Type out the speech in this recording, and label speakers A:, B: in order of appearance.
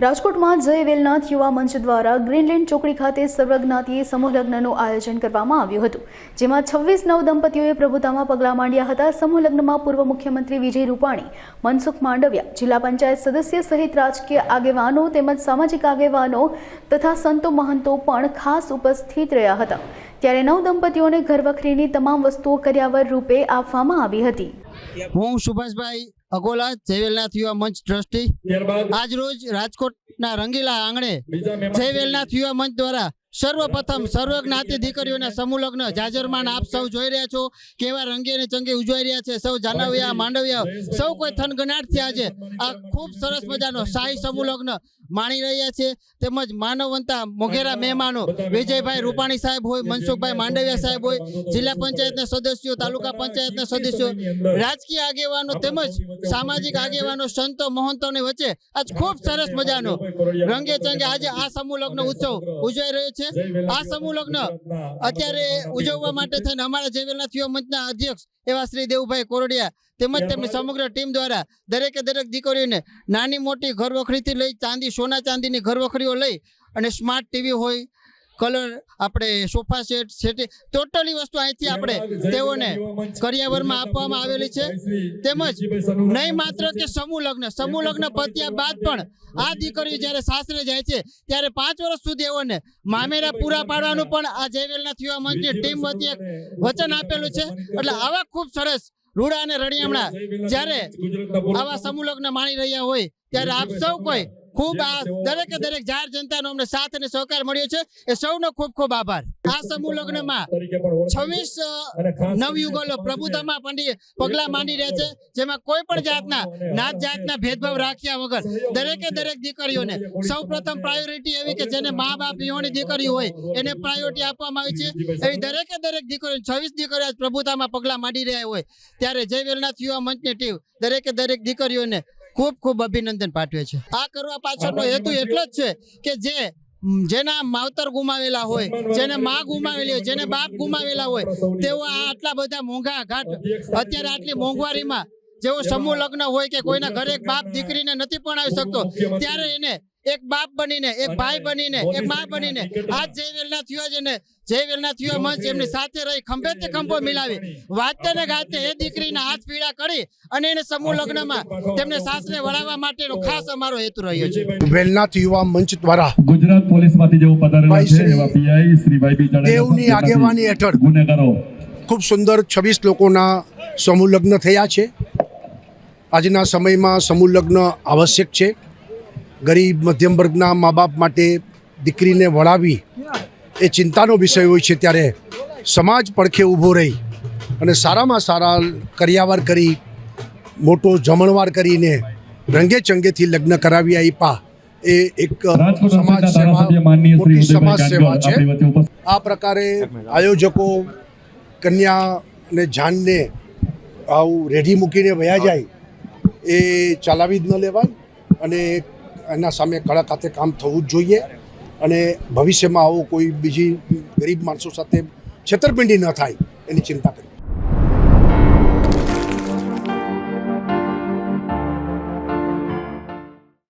A: રાજકોટમાં જય વેલનાથ યુવા મંચ દ્વારા ગ્રીનલેન્ડ ચોકડી ખાતે સર્વજ્ઞાતીય સમૂહ લગ્નનું આયોજન કરવામાં આવ્યું હતું, જેમાં છવ્વીસ નવ દંપતીઓએ પ્રભુતામાં પગલાં માંડ્યા હતા. સમૂહ લગ્નમાં પૂર્વ મુખ્યમંત્રી વિજય રૂપાણી, મનસુખ માંડવિયા, જિલ્લા પંચાયત સદસ્ય સહિત રાજકીય આગેવાનો તેમજ સામાજિક આગેવાનો તથા સંતો મહંતો પણ ખાસ ઉપસ્થિત રહ્યા હતા. ત્યારે નવ દંપતીઓને ઘરવખરીની તમામ વસ્તુઓ કર્યાવર રૂપે આપવામાં આવી હતી.
B: હું સુભાષભાઈ અગોલા જયવેલનાથ યુવા મંચ ટ્રસ્ટી. આજ રોજ રાજકોટના રંગીલા આંગણે જયવેલનાથ યુવા મંચ દ્વારા સર્વપ્રથમ સર્વજ્ઞાતિ દીકરીઓના સમૂહ લગ્ન જાજરમાન આપ સૌ જોઈ રહ્યા છો કેવા રંગે અને ચંગે ઉજવાઈ રહ્યા છે સૌ જાનવિયા માંડવિયા સૌ કોઈ થનગનાટ થયા છે. આ ખૂબ સરસ મજાનો શાહી સમૂહ લગ્ન માણી રહ્યા છે. તેમજ માનવવંતા મોઘેરા મહેમાનો વિજયભાઈ રૂપાણી સાહેબ હોય મનસુખભાઈ માંડવિયા સાહેબ હોય જિલ્લા પંચાયતના સદસ્યો તાલુકા પંચાયતના સદસ્યો રાજકીય આગેવાનો તેમજ સામાજિક આગેવાનો સંતો મહંતોની વચ્ચે આજ ખૂબ સરસ મજાનો રંગે ચંગે. આજે આ સમૂહ લગ્ન ઉત્સવ ઉજવાઈ રહ્યો છે. આ સમૂહ લગ્ન અત્યારે ઉજવવા માટે થઈને અમારા જયવેલનાથ યુવા મંચના અધ્યક્ષ એવા શ્રી દેવુભાઈ કોરડિયા તેમજ તેમની સમગ્ર ટીમ દ્વારા દરેકે દરેક દીકરીઓને નાની મોટી ઘરવખરીથી લઈ ચાંદી સોના ચાંદીની ઘરવખરીઓ લઈ અને સ્માર્ટ ટીવી હોય કલર આપણે સોફા સેટ સેટ ટોટલી વસ્તુ અહીંથી આપણે તેઓને કરિયાવરમાં આપવામાં આવેલી છે. તેમજ નહીં માત્ર કે સમૂહ લગ્ન સમૂહ લગ્ન પત્યા બાદ પણ આ દીકરીઓ જ્યારે સાસરે જાય છે ત્યારે પાંચ વર્ષ સુધી એઓને મામેરા પૂરા પાડવાનું પણ આ જયવેલના યુવા મંચની ટીમ વતી વચન આપેલું છે. એટલે આવા ખૂબ સરસ રૂડા અને રણિયામણા જ્યારે આવા સમૂહ લગ્ન માણી રહ્યા હોય ત્યારે આપ સૌ કોઈ ખૂબ આ દરેકે દરેક જાહેર જનતાનો અમને સાથ અને સહકાર મળ્યો છે. એ સૌનો ખૂબ ખૂબ આભાર. આ સમૂહ લગ્નમાં છવ્વીસ નવયુગલો પ્રભુતામાં પંડિત પગલા માંડી રહ્યા છે જેમાં કોઈ પણ જાતના નાત જાતના ભેદભાવ રાખ્યા વગર દરેકે દરેક દીકરીઓને સૌ પ્રથમ પ્રાયોરિટી એવી કે જેને મા બાપ વિહોણી દીકરી હોય એને પ્રાયોરિટી આપવામાં આવી છે. એવી દરેકે દરેક દીકરીઓ છવ્વીસ દીકરીઓ પ્રભુતામાં પગલા માંડી રહ્યા હોય ત્યારે જય વેલનાથ યુવા મંચની ટીમ દરેકે દરેક દીકરીઓને ખૂબ ખૂબ અભિનંદન પાઠવે છે. આ કરવા પાછળનો હેતુ એટલો જ છે કે જે જેના માવતર ગુમાવેલા હોય જેને માં ગુમાવેલી હોય જેને બાપ ગુમાવેલા હોય તેઓ આ આટલા બધા મોંઘા ઘાટ અત્યારે આટલી મોંઘવારીમાં જેવો સમૂહ લગ્ન હોય કે કોઈના ઘરે એક બાપ દીકરીને નથી પણ આવી શકતો ત્યારે એને એક બાપ બનીને એક ભાઈ બનીને એક મા બનીને. આજ જય વેલના થયો છે ને જય વેલના થયો મંચ એમની સાથે રહી ખંભે તે ખંભો મિલાવી. વાતે ને ગાતે એ દીકરીના હાથ પીડા કરી અને એને સમૂહ લગ્નમાં તેમને સાસરે વળાવવા માટેનો ખાસ અમારો હેતુ રહ્યો છે.
C: વેલનાથ યુવા મંચ દ્વારા
D: ગુજરાત પોલીસમાંથી જેઓ પધારેલા છે એવા પીઆઈ શ્રી ભાઈ બી
C: દેવની આગેવાની હેઠળ
D: ગુનેગારો.
C: ખૂબ સુંદર છવ્વીસ લોકોના સમૂહ લગ્ન થયા છે. આજના સમયમાં સમૂહ લગ્ન આવશ્યક છે. ગરીબ મધ્યમ વર્ગના મા બાપ માટે દીકરીને વળાવી એ ચિંતાનો વિષય હોય છે ત્યારે સમાજ પડખે ઊભો રહી અને સારામાં સારા કર્યાવાર કરી મોટો જમણવાર કરીને રંગે ચંગેથી લગ્ન કરાવી આપ્યા એ એક સમાજ સેવા મોટી સમાજ સેવા છે. આ પ્રકારે આયોજકો કન્યા અને જાનને આવું રેઢી મૂકીને વયા જાય એ ચલાવી જ ન લેવાય અને એના સામે કડક હાથે કામ થવું જ જોઈએ અને ભવિષ્યમાં આવો કોઈ બીજી ગરીબ માણસો સાથે છેતરપિંડી ન થાય એની ચિંતા કરી